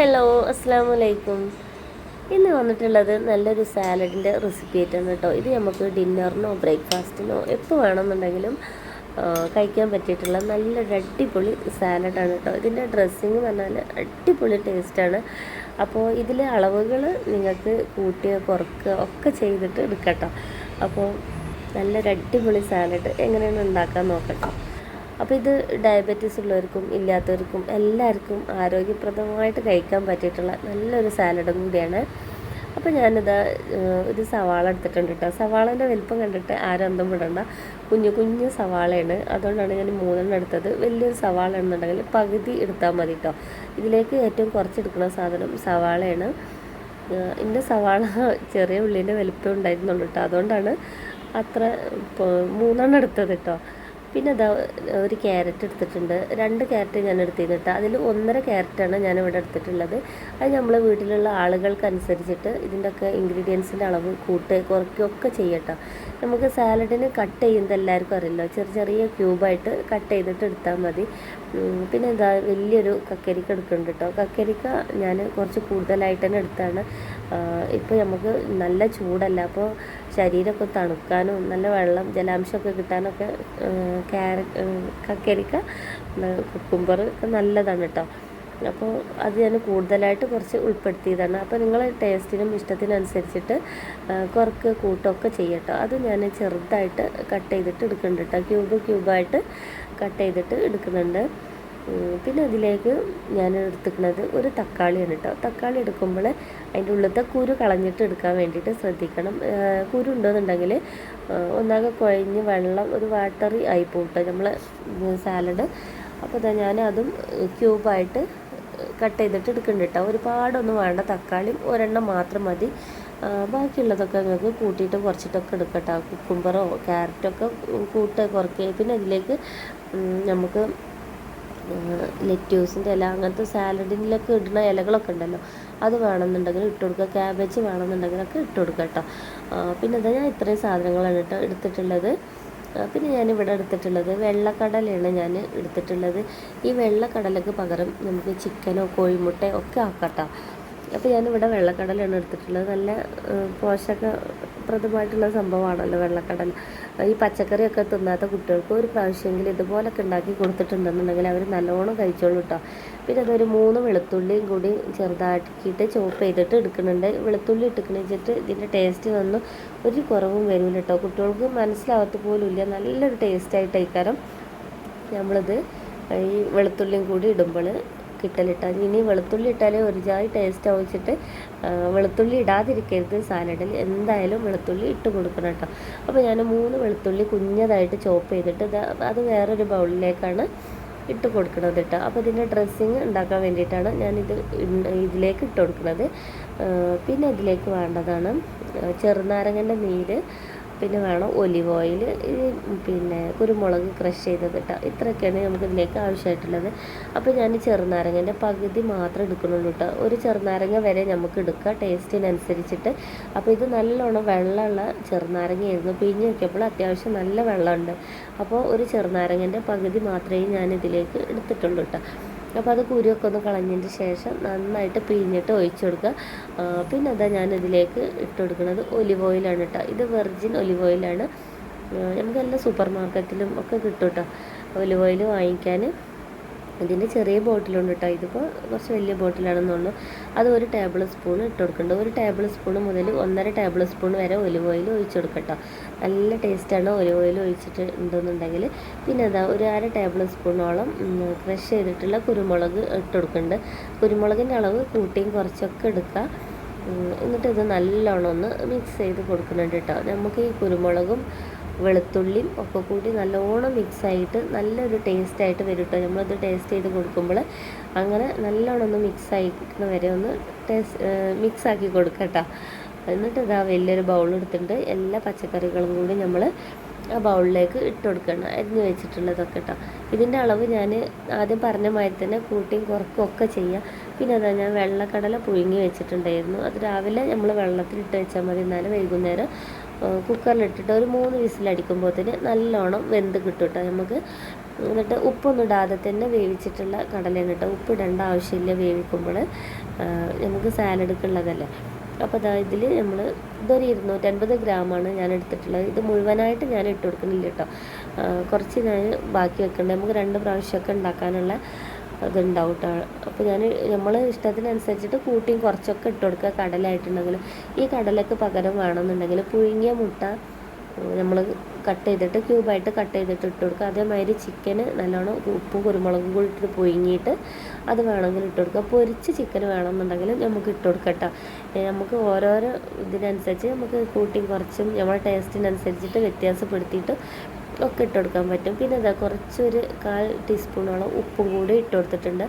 Hello അസ്സാം വലൈക്കും ഇന്ന് വന്നിട്ടുള്ളത് നല്ലൊരു സാലഡിന്റെ റെസിപ്പി ആയിട്ടാണ് കേട്ടോ. ഇത് നമുക്ക് ഡിന്നറിനോ ബ്രേക്ക്ഫാസ്റ്റിനോ എപ്പോൾ വേണമെന്നുണ്ടെങ്കിലും കഴിക്കാൻ പറ്റിയിട്ടുള്ള നല്ലൊരു അടിപൊളി സാലഡാണ് കേട്ടോ. ഇതിന്റെ ഡ്രസ്സിങ് എന്ന് പറഞ്ഞാൽ അടിപൊളി ടേസ്റ്റാണ്. അപ്പോൾ ഇതിലെ അളവുകൾ നിങ്ങൾക്ക് കൂട്ടുക കുറക്കുക ഒക്കെ ചെയ്തിട്ട് എടുക്കട്ടോ അപ്പോൾ നല്ലൊരു അടിപൊളി സാലഡ് എങ്ങനെയാണ് ഉണ്ടാക്കാൻ നോക്കട്ടോ. അപ്പോൾ ഇത് ഡയബറ്റീസ് ഉള്ളവർക്കും ഇല്ലാത്തവർക്കും എല്ലാവർക്കും ആരോഗ്യപ്രദമായിട്ട് കഴിക്കാൻ പറ്റിയിട്ടുള്ള നല്ലൊരു സാലഡും കൂടിയാണ്. അപ്പോൾ ഞാനിത് ഒരു സവാള എടുത്തിട്ടുണ്ട് കേട്ടോ സവാളേന്റെ വലിപ്പം കണ്ടിട്ട് ആരും അന്തം വിടണ്ട. കുഞ്ഞു കുഞ്ഞു സവാളയാണ്. അതുകൊണ്ടാണ് ഞാൻ മൂന്നെണ്ണം എടുത്തത്. വലിയൊരു സവാള എന്നുണ്ടെങ്കിൽ പകുതി എടുത്താൽ മതി കേട്ടോ ഇതിലേക്ക് ഏറ്റവും കുറച്ചെടുക്കുന്ന സാധനം സവാളയാണ്. എന്റെ സവാള ചെറിയ ഉള്ളിന്റെ വലിപ്പം ഉണ്ടായിരുന്നുള്ളൂ കേട്ടോ അതുകൊണ്ടാണ് അത്ര മൂന്നെണ്ണം എടുത്തത് കേട്ടോ പിന്നെ അതാ ഒരു ക്യാരറ്റ് എടുത്തിട്ടുണ്ട്. രണ്ട് ക്യാരറ്റ് ഞാൻ എടുത്തിരുന്നു കേട്ടോ. അതിൽ ഒന്നര ക്യാരറ്റാണ് ഞാൻ ഇവിടെ എടുത്തിട്ടുള്ളത്. അത് നമ്മൾ വീട്ടിലുള്ള ആളുകൾക്കനുസരിച്ചിട്ട് ഇതിന്റെയൊക്കെ ഇൻഗ്രീഡിയൻസിന്റെ അളവ് കൂട്ട് കുറയ്ക്കുകയൊക്കെ ചെയ്യട്ടോ നമുക്ക് സാലഡിന് കട്ട് ചെയ്യുന്നത് എല്ലാവർക്കും അറിയില്ല. ചെറിയ ചെറിയ ക്യൂബായിട്ട് കട്ട് ചെയ്തിട്ട് എടുത്താൽ മതി. പിന്നെ എന്താ വലിയൊരു കക്കരിക്ക എടുക്കുന്നുണ്ട് കേട്ടോ. കക്കരിക്ക ഞാൻ കുറച്ച് കൂടുതലായിട്ട് തന്നെ എടുത്താണ്. ഇപ്പോൾ നമുക്ക് നല്ല ചൂടല്ല അപ്പോൾ ശരീരമൊക്കെ തണുക്കാനും നല്ല വെള്ളം ജലാംശമൊക്കെ കിട്ടാനൊക്കെ ക്യാരറ്റ് കക്കരിക്ക കുക്കുംബർ ഒക്കെ നല്ലതാണ് കേട്ടോ അപ്പോൾ അത് ഞാൻ കൂടുതലായിട്ട് കുറച്ച് ഉൾപ്പെടുത്തിയതാണ്. അപ്പോൾ നിങ്ങൾ ടേസ്റ്റിനും ഇഷ്ടത്തിനനുസരിച്ചിട്ട് കുറക്ക് കൂട്ടമൊക്കെ ചെയ്യട്ടോ അത് ഞാൻ ചെറുതായിട്ട് കട്ട് ചെയ്തിട്ട് എടുക്കുന്നുണ്ട് കേട്ടോ ക്യൂബ് ക്യൂബായിട്ട് കട്ട് ചെയ്തിട്ട് എടുക്കുന്നുണ്ട്. പിന്നെ അതിലേക്ക് ഞാൻ എടുത്തിക്കുന്നത് ഒരു തക്കാളിയാണ് കേട്ടോ തക്കാളി എടുക്കുമ്പോൾ അതിന്റെ ഉള്ളത്തെ കുരു കളഞ്ഞിട്ട് എടുക്കാൻ വേണ്ടിയിട്ട് ശ്രദ്ധിക്കണം. കുരു ഉണ്ടെന്നുണ്ടെങ്കിൽ ഒന്നാകെ കുഴഞ്ഞ് വെള്ളം ഒരു വാട്ടറി ആയി പോകും കേട്ടോ നമ്മൾ സാലഡ്. അപ്പോൾ ഇതാ ഞാൻ അതും ക്യൂബായിട്ട് കട്ട് ചെയ്തിട്ട് എടുക്കുന്നുണ്ട് കേട്ടോ ഒരുപാടൊന്നും വേണ്ട തക്കാളി ഒരെണ്ണം മാത്രം മതി. ബാക്കിയുള്ളതൊക്കെ നിങ്ങൾക്ക് കൂട്ടിയിട്ട് കുറച്ചിട്ടൊക്കെ എടുക്കട്ടോ. കുക്കുംബറോ ക്യാരറ്റൊക്കെ കൂട്ട് കുറയ്ക്കുക. പിന്നെ അതിലേക്ക് നമുക്ക് ലെറ്റ്യൂസിന്റെ ഇല അങ്ങനത്തെ സാലഡിലൊക്കെ ഇടുന്ന ഇലകളൊക്കെ ഉണ്ടല്ലോ അത് വേണമെന്നുണ്ടെങ്കിൽ ഇട്ട് കൊടുക്കുക. ക്യാബേജ് വേണമെന്നുണ്ടെങ്കിലൊക്കെ ഇട്ട് കൊടുക്കുക കേട്ടോ. പിന്നെ ഇതാ ഞാൻ ഇത്രയും സാധനങ്ങളാണ് കേട്ടോ എടുത്തിട്ടുള്ളത്. പിന്നെ ഞാൻ ഇവിടെ എടുത്തിട്ടുള്ളത് വെള്ളക്കടലയാണ് ഞാൻ എടുത്തിട്ടുള്ളത്. ഈ വെള്ളക്കടലക്ക് പകരം നമുക്ക് ചിക്കനോ കോഴിമുട്ടയോ ഒക്കെ ആക്കാം കേട്ടോ. അപ്പോൾ ഞാനിവിടെ വെള്ളക്കടലയാണ് എടുത്തിട്ടുള്ളത്. നല്ല ആ, പോഷകപ്രദമായിട്ടുള്ള സംഭവമാണല്ലോ വെള്ളക്കടല. ഈ പച്ചക്കറിയൊക്കെ തിന്നാത്ത കുട്ടികൾക്ക് ഒരു പ്രാവശ്യമെങ്കിലും ഇതുപോലൊക്കെ ഉണ്ടാക്കി കൊടുത്തിട്ടുണ്ടെന്നുണ്ടെങ്കിൽ അവർ നല്ലോണം കഴിച്ചോളൂ കേട്ടോ പിന്നെ അതൊരു മൂന്ന് വെളുത്തുള്ളിയും കൂടി ചെറുതാക്കിയിട്ട് ചോപ്പ് ചെയ്തിട്ട് എടുക്കുന്നുണ്ട്. വെളുത്തുള്ളി ഇട്ടിക്കണിച്ചിട്ട് ഇതിന്റെ ടേസ്റ്റ് വന്നു ഒരു കുറവും വരില്ല കേട്ടോ കുട്ടികൾക്ക് മനസ്സിലാവത്ത പോലും ഇല്ല. നല്ലൊരു ടേസ്റ്റായിട്ട് കഴിക്കാരം നമ്മളിത് ഈ വെളുത്തുള്ളിയും കൂടി ഇടുമ്പോൾ കിട്ടലിട്ട ഇനി വെളുത്തുള്ളി ഇട്ടാലേ ഒരു ജാതി ടേസ്റ്റ് ആവശ്യച്ചിട്ട് വെളുത്തുള്ളി ഇടാതിരിക്കരുത് സാലഡിൽ. എന്തായാലും വെളുത്തുള്ളി ഇട്ട് കൊടുക്കണം കേട്ടോ അപ്പോൾ ഞാൻ മൂന്ന് വെളുത്തുള്ളി കുഞ്ഞതായിട്ട് ചോപ്പ് ചെയ്തിട്ട് അത് വേറൊരു ബൗളിലേക്കാണ് ഇട്ട് കൊടുക്കണത് കേട്ടോ അപ്പോൾ ഇതിന്റെ ഡ്രസ്സിങ് ഉണ്ടാക്കാൻ വേണ്ടിയിട്ടാണ് ഞാനിത് ഇതിലേക്ക് ഇട്ട് കൊടുക്കുന്നത് പിന്നെ ഇതിലേക്ക് വേണ്ടതാണ് ചെറുനാരങ്ങന്റെ നീര് പിന്നെ വേണം ഒലിവ് ഓയിൽ പിന്നെ കുരുമുളക് ക്രഷ് ചെയ്തത് കേട്ടോ ഇത്രയൊക്കെയാണ് നമുക്ക് ഇതിലേക്ക് ആവശ്യമായിട്ടുള്ളത്. അപ്പോൾ ഞാൻ ചെറുനാരങ്ങന്റെ പകുതി മാത്രം എടുക്കുന്നുള്ളൂ കേട്ടോ ഒരു ചെറുനാരങ്ങ വരെ നമുക്ക് എടുക്കാം ടേസ്റ്റിനനുസരിച്ചിട്ട്. അപ്പോൾ ഇത് നല്ലോണം വെള്ളമുള്ള ചെറുനാരങ്ങയായിരുന്നു. പിഴിഞ്ഞ് നോക്കിയപ്പോൾ അത്യാവശ്യം നല്ല വെള്ളമുണ്ട്. അപ്പോൾ ഒരു ചെറുനാരങ്ങന്റെ പകുതി മാത്രമേ ഞാൻ ഇതിലേക്ക് എടുത്തിട്ടുള്ളൂ കേട്ടോ അപ്പോൾ അത് കുരുവൊക്കെ ഒന്ന് കളഞ്ഞതിന് ശേഷം നന്നായിട്ട് പിഴിഞ്ഞിട്ട് ഒഴിച്ചു കൊടുക്കുക. പിന്നെ അതാ ഞാൻ ഇതിലേക്ക് ഇട്ട് കൊടുക്കുന്നത് ഒലിവ് ഓയിലാണ് കേട്ടോ. ഇത് വെർജിൻ ഒലിവ് ഓയിലാണ്. നമുക്ക് എല്ലാ സൂപ്പർ മാർക്കറ്റിലും ഒക്കെ കിട്ടും കേട്ടോ. ഒലിവ് ഓയിൽ വാങ്ങിക്കാൻ. ഇതിന്റെ ചെറിയ ബോട്ടിലുണ്ട് കേട്ടോ ഇതിപ്പോൾ കുറച്ച് വലിയ ബോട്ടിലാണെന്നുള്ളൂ അത് ഒരു ടേബിൾ സ്പൂൺ ഇട്ട് കൊടുക്കേണ്ട ഒരു ടേബിൾ സ്പൂൺ മുതൽ ഒന്നര ടേബിൾ സ്പൂൺ വരെ ഒലിവ് ഓയിൽ ഒഴിച്ചു കൊടുക്കട്ടോ നല്ല ടേസ്റ്റാണ് ഒലിവ് ഓയിൽ ഒഴിച്ചിട്ട് ഉണ്ടെന്നുണ്ടെങ്കിൽ. പിന്നെ അതാ ഒരു അര ടേബിൾ സ്പൂണോളം ക്രഷ് ചെയ്തിട്ടുള്ള കുരുമുളക് ഇട്ട് കൊടുക്കുന്നുണ്ട്. കുരുമുളകിന്റെ അളവ് കൂട്ടിയും കുറച്ചൊക്കെ എടുക്കുക എന്നിട്ട് ഇത് നല്ലോണം ഒന്ന് മിക്സ് ചെയ്ത് കൊടുക്കുന്നുണ്ട് കേട്ടോ നമുക്ക് ഈ കുരുമുളകും വെളുത്തുള്ളിയും ഒക്കെ കൂടി നല്ലോണം മിക്സ് ആയിട്ട് നല്ലൊരു ടേസ്റ്റ് ആയിട്ട് വരും കേട്ടോ നമ്മളത് ടേസ്റ്റ് ചെയ്ത് കൊടുക്കുമ്പോൾ അങ്ങനെ നല്ലോണം ഒന്ന് മിക്സ് ആയിരിക്കുന്ന വരെ ഒന്ന് ടേസ്റ്റ് മിക്സ് ആക്കി കൊടുക്കുക കേട്ടോ എന്നിട്ട് ഇതാ വലിയൊരു ബൗൾ എടുത്തിട്ട് എല്ലാ പച്ചക്കറികളും കൂടി നമ്മൾ ആ ബൗളിലേക്ക് ഇട്ട് കൊടുക്കണം. അരിഞ്ഞ് വെച്ചിട്ടുള്ളതൊക്കെ കേട്ടോ ഇതിന്റെ അളവ് ഞാൻ ആദ്യം പറഞ്ഞ മാതിരി തന്നെ കൂട്ടിയും കുറക്കും ഒക്കെ ചെയ്യാം. പിന്നെ അതാ ഞാൻ വെള്ളക്കടല പുഴുങ്ങി വെച്ചിട്ടുണ്ടായിരുന്നു. അത് രാവിലെ നമ്മൾ വെള്ളത്തിൽ ഇട്ട് വെച്ചാൽ മതി. എന്നാലും വൈകുന്നേരം കുക്കറിലിട്ടിട്ട് ഒരു മൂന്ന് വിസിലടിക്കുമ്പോഴത്തേന് നല്ലോണം വെന്ത് കിട്ടും കേട്ടോ നമുക്ക് എന്നിട്ട് ഉപ്പൊന്നും ഇടാതെ തന്നെ വേവിച്ചിട്ടുള്ള കടലയാണ് കേട്ടോ ഉപ്പ് ഇടേണ്ട ആവശ്യമില്ല വേവിക്കുമ്പോൾ. നമുക്ക് സാലഡുക്കുള്ളതല്ലേ അപ്പോൾ അതാ ഇതിൽ നമ്മൾ ഇതൊരു ഇരുന്നൂറ്റൻപത് ഗ്രാമാണ് ഞാൻ എടുത്തിട്ടുള്ളത്. ഇത് മുഴുവനായിട്ട് ഞാൻ ഇട്ട് കൊടുക്കുന്നില്ല കേട്ടോ കുറച്ച് ഞാൻ ബാക്കി വെക്കേണ്ടത് നമുക്ക് രണ്ട് പ്രാവശ്യമൊക്കെ ഉണ്ടാക്കാനുള്ള അതുണ്ടാവും കേട്ടോ അപ്പോൾ ഞാൻ നമ്മൾ ഇഷ്ടത്തിനനുസരിച്ചിട്ട് കൂട്ടിയും കുറച്ചൊക്കെ ഇട്ട് കൊടുക്കുക കടലായിട്ടുണ്ടെങ്കിൽ ഈ കടലക്ക് പകരം വേണമെന്നുണ്ടെങ്കിൽ പുഴുങ്ങിയ മുട്ട നമ്മൾ കട്ട് ചെയ്തിട്ട് ക്യൂബായിട്ട് കട്ട് ചെയ്തിട്ട് ഇട്ട് കൊടുക്കുക അതേമാതിരി ചിക്കന് നല്ലോണം ഉപ്പും കുരുമുളകും കൂടി ഇട്ട് പുഴുങ്ങിയിട്ട് അത് വേണമെങ്കിൽ ഇട്ട് കൊടുക്കുക പൊരിച്ച് ചിക്കൻ വേണമെന്നുണ്ടെങ്കിൽ നമുക്ക് ഇട്ട് കൊടുക്കട്ടെ നമുക്ക് ഓരോരോ ഇതിനനുസരിച്ച് നമുക്ക് കൂട്ടിയും കുറച്ചും നമ്മുടെ ടേസ്റ്റിനനുസരിച്ചിട്ട് വ്യത്യാസപ്പെടുത്തിയിട്ട് ഒക്കെ ഇട്ട് കൊടുക്കാൻ പറ്റും. പിന്നെ ഇതാ കുറച്ചൊരു കാൽ ടീസ്പൂണോളം ഉപ്പും കൂടി ഇട്ട് കൊടുത്തിട്ടുണ്ട്.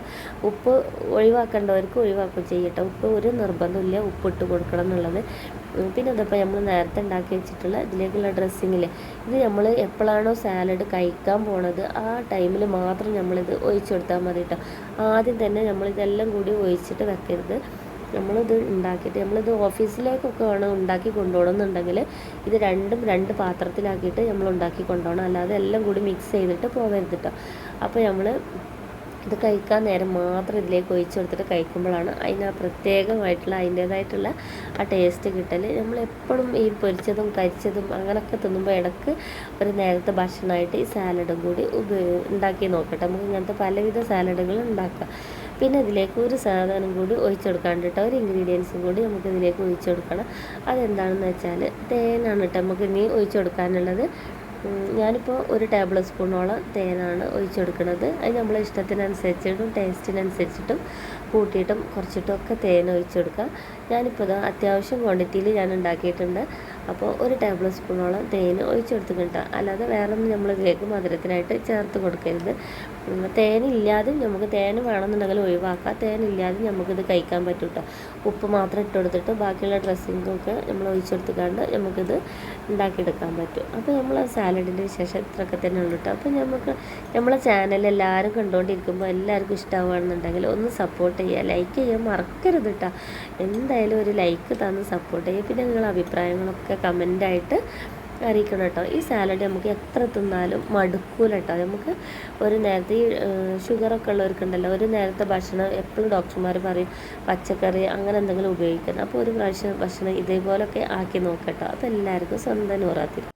ഉപ്പ് ഒഴിവാക്കേണ്ടവർക്ക് ഒഴിവാക്കുകയും ചെയ്യട്ടെ. ഉപ്പ് ഒരു നിർബന്ധമില്ല. ഉപ്പ് ഇട്ട് കൊടുക്കണം എന്നുള്ളത്. പിന്നെ അതപ്പോൾ നമ്മൾ നേരത്തെ ഉണ്ടാക്കി വെച്ചിട്ടുള്ള ഇതിലേക്കുള്ള ഡ്രസ്സിങ്ങിൽ ഇത് നമ്മൾ എപ്പോഴാണോ സാലഡ് കഴിക്കാൻ പോണത് ആ ടൈമിൽ മാത്രം നമ്മളിത് ഒഴിച്ചു കൊടുത്താൽ മതി കേട്ടോ ആദ്യം തന്നെ നമ്മളിതെല്ലാം കൂടി ഒഴിച്ചിട്ട് വെക്കരുത്. നമ്മളിത് ഉണ്ടാക്കിയിട്ട് നമ്മളിത് ഓഫീസിലേക്കൊക്കെ വേണം ഉണ്ടാക്കി കൊണ്ടുപോകണമെന്നുണ്ടെങ്കിൽ ഇത് രണ്ടും രണ്ട് പാത്രത്തിലാക്കിയിട്ട് നമ്മൾ ഉണ്ടാക്കി കൊണ്ടുപോകണം. അല്ലാതെ എല്ലാം കൂടി മിക്സ് ചെയ്തിട്ട് പോകരുത് കേട്ടോ അപ്പോൾ നമ്മൾ ഇത് കഴിക്കാൻ നേരം മാത്രം ഇതിലേക്ക് ഒഴിച്ചു കൊടുത്തിട്ട് കഴിക്കുമ്പോഴാണ് അതിന് ആ പ്രത്യേകമായിട്ടുള്ള അതിന്റേതായിട്ടുള്ള ആ ടേസ്റ്റ് കിട്ടൽ നമ്മൾ എപ്പോഴും ഈ പൊരിച്ചതും കരിച്ചതും അങ്ങനെയൊക്കെ തിന്നുമ്പോൾ ഇടയ്ക്ക് ഒരു നേരത്തെ ഭക്ഷണമായിട്ട് ഈ സാലഡും കൂടി ഉപയോഗ ഉണ്ടാക്കി നോക്കട്ടെ. നമുക്ക് ഇങ്ങനത്തെ പലവിധ സാലഡുകൾ ഉണ്ടാക്കാം. പിന്നെ ഇതിലേക്ക് ഒരു സാധനം കൂടി ഒഴിച്ചു ഒഴിച്ചെടുക്കാണ്ട് കേട്ടോ ഒരു ഇൻഗ്രീഡിയൻസും കൂടി നമുക്ക് ഇതിലേക്ക് ഒഴിച്ചു കൊടുക്കണം അതെന്താണെന്ന് വെച്ചാൽ തേനാണ് കേട്ടോ നമുക്ക് ഇനി ഒഴിച്ചു കൊടുക്കാനുള്ളത് ഞാനിപ്പോൾ ഒരു ടേബിൾ സ്പൂണോളം തേനാണ് ഒഴിച്ചു കൊടുക്കുന്നത് അത് നമ്മളെ ഇഷ്ടത്തിനനുസരിച്ചിട്ടും ടേസ്റ്റിനനുസരിച്ചിട്ടും കൂട്ടിയിട്ടും കുറച്ചിട്ടും ഒക്കെ തേൻ ഒഴിച്ചു കൊടുക്കാം ഞാനിപ്പോൾ അത്യാവശ്യം ക്വാണ്ടിറ്റിയിൽ ഞാൻ ഉണ്ടാക്കിയിട്ടുണ്ട്. അപ്പോൾ ഒരു ടേബിൾ സ്പൂണോളം തേൻ ഒഴിച്ചെടുത്തിട്ടുണ്ട് അല്ലാതെ വേറൊന്നും നമ്മൾ ഇതിലേക്ക് മധുരത്തിനായിട്ട് ചേർത്ത് കൊടുക്കരുത്. തേനില്ലാതെ നമുക്ക് തേൻ വേണമെന്നുണ്ടെങ്കിൽ ഒഴിവാക്കാം. തേനില്ലാതെ നമുക്കിത് കഴിക്കാൻ പറ്റും കേട്ടോ ഉപ്പ് മാത്രം ഇട്ട് കൊടുത്തിട്ട് ബാക്കിയുള്ള ഡ്രസ്സിങ്ങൊക്കെ നമ്മൾ ഒഴിച്ചെടുത്തുകൊണ്ട് നമുക്കിത് ഉണ്ടാക്കിയെടുക്കാൻ പറ്റും. അപ്പോൾ നമ്മൾ സാലഡിന്റെ വിശേഷം ഇത്രയൊക്കെ തന്നെ ഉള്ളൂ കേട്ടോ. അപ്പോൾ നമുക്ക് നമ്മളെ ചാനൽ എല്ലാവരും കണ്ടുകൊണ്ടിരിക്കുമ്പോൾ എല്ലാവർക്കും ഇഷ്ടമാവുകയാണെന്നുണ്ടെങ്കിൽ ഒന്ന് സപ്പോർട്ട് ചെയ്യുക. ലൈക്ക് ചെയ്യാൻ മറക്കരുത് കേട്ടോ. എന്തായാലും ഒരു ലൈക്ക് തന്ന് സപ്പോർട്ട് ചെയ്യുക. പിന്നെ നിങ്ങളുടെ അഭിപ്രായങ്ങളൊക്കെ കമന്റായിട്ട് അറിയിക്കണം കേട്ടോ. ഈ സാലഡ് നമുക്ക് എത്ര തിന്നാലും മടുക്കൂല കേട്ടോ. നമുക്ക് ഒരു നേരത്തെ ഈ ഷുഗറൊക്കെ ഉള്ളവർക്കുണ്ടല്ലോ ഒരു നേരത്തെ ഭക്ഷണം എപ്പോഴും ഡോക്ടർമാർ പറയും പച്ചക്കറി അങ്ങനെ എന്തെങ്കിലും ഉപയോഗിക്കണം. അപ്പോൾ ഒരു പ്രാവശ്യം ഭക്ഷണം ഇതേപോലൊക്കെ ആക്കി നോക്കട്ടോ അപ്പോൾ എല്ലാവർക്കും സ്വന്തം നൂറാത്തിരി.